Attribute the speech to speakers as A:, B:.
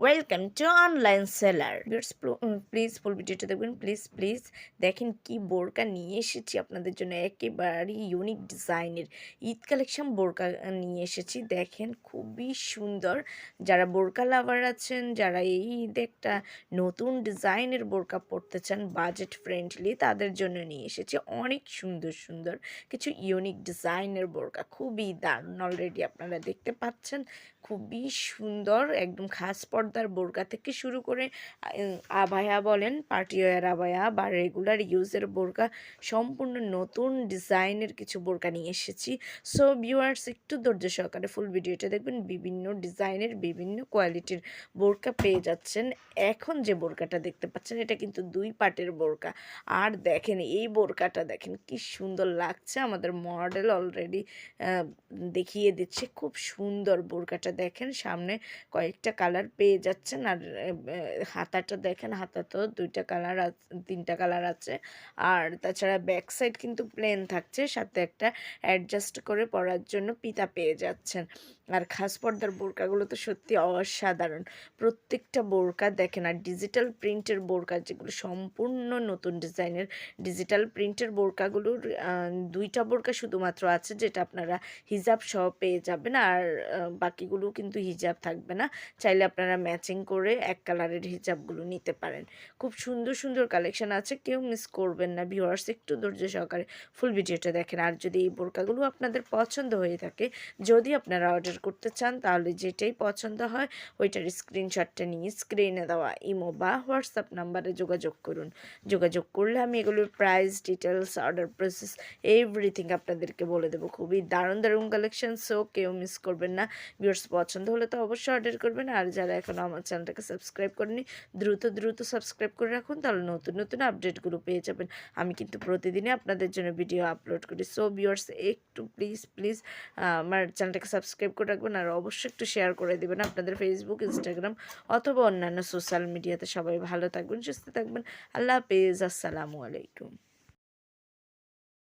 A: welcome to online seller please full ভিডিওটা দেখবেন। Please please দেখেন কি বোরকা নিয়ে এসেছি আপনাদের জন্য। একেবারেই ইউনিক ডিজাইনের ঈদ কালেকশন বোরকা নিয়ে এসেছি। দেখেন খুবই সুন্দর। যারা বোরকা লাভার আছেন, যারা এই ঈদে একটা নতুন ডিজাইনের বোরকা পরতে চান বাজেট ফ্রেন্ডলি তাদের জন্য নিয়ে এসেছি। অনেক সুন্দর সুন্দর কিছু ইউনিক ডিজাইনের বোরকা। খুবই দারুণ অলরেডি আপনারা দেখতে পাচ্ছেন। খুবই সুন্দর, একদম খাস পর্দার বোরকা থেকে শুরু করে আবায়া বলেন, পার্টি ওয়ার আবায়া বা রেগুলার ইউজের বোরকা, সম্পূর্ণ নতুন ডিজাইনের কিছু বোরকা নিয়ে এসেছি। সো ভিউয়ার্স একটু ধৈর্য সহকারে ফুল ভিডিওটা দেখবেন। বিভিন্ন ডিজাইনের বিভিন্ন কোয়ালিটির বোরকা পেয়ে যাচ্ছেন। এখন যে বোরকাটা দেখতে পাচ্ছেন, এটা কিন্তু দুই পাটের বোরকা। আর দেখেন, এই বোরকাটা দেখেন, কি সুন্দর লাগছে। আমাদের মডেল অলরেডি দেখিয়ে দিচ্ছে। খুব সুন্দর বোরকাটা দেখেন। সামনে কয়েকটা কালার পেয়ে যাচ্ছেন। আর হাতাটা দেখেন, হাতাতেও দুইটা কালার তিনটা কালার আছে। আর তাছাড়া ব্যাক সাইড কিন্তু প্লেন থাকছে, সাথে একটা অ্যাডজাস্ট করে পরার জন্য পিতা পেয়ে যাচ্ছেন। আর খাস পর্দার বোরকাগুলো তো সত্যি অসাধারণ। প্রত্যেকটা বোরকা দেখেন, আর ডিজিটাল প্রিন্টের বোরকা যেগুলো, সম্পূর্ণ নতুন ডিজাইনের ডিজিটাল প্রিন্টের বোরকাগুলোর দুইটা বোরকা শুধুমাত্র আছে যেটা আপনারা হিজাব সহ পেয়ে যাবেন। আর বাকিগুলো কিন্তু হিজাব থাকবে না। চাইলে আপনারা ম্যাচিং করে এক কালারের হিজাবগুলো নিতে পারেন। খুব সুন্দর সুন্দর কালেকশন আছে, কেউ মিস করবেন না। ভিউয়ার্স একটু ধৈর্য সহকারে ফুল ভিডিওটা দেখেন। আর যদি এই বোরকাগুলো আপনাদের পছন্দ হয়ে থাকে, যদি আপনারা অর্ডার করতে চান, তাহলে যেটাই পছন্দ হয়, ওইটার স্ক্রিনশটটা নিয়ে স্ক্রিনে দেওয়া ইমো বা হোয়াটসঅ্যাপ নাম্বারে যোগাযোগ করুন। যোগাযোগ করলে আমি এগুলোর price details order process everything আপনাদেরকে বলে দেবো। খুবই দারুণ দারুণ কালেকশন সো কেউ মিস করবেন না। ভিউয়ার্স পছন্দ হলে তো অবশ্যই অর্ডার করবেন। আর যারা এখনও আমার চ্যানেলটাকে সাবস্ক্রাইব করেনি, দ্রুত দ্রুত সাবস্ক্রাইব করে রাখুন, তাহলে নতুন নতুন আপডেটগুলো পেয়ে যাবেন। আমি কিন্তু প্রতিদিনই আপনাদের জন্য ভিডিও আপলোড করি। সো ভিউয়ার্স একটু প্লিজ প্লিজ আমার চ্যানেলটাকে সাবস্ক্রাইব করে রাখবেন, আর অবশ্যই একটু শেয়ার করে দেবেন আপনাদের ফেসবুক ইনস্টাগ্রাম অথবা অন্যান্য সোশ্যাল মিডিয়াতে সবাই ভালো থাকবেন, সুস্থ থাকবেন। আল্লাহ হাফেজ, আসসালামু আলাইকুম।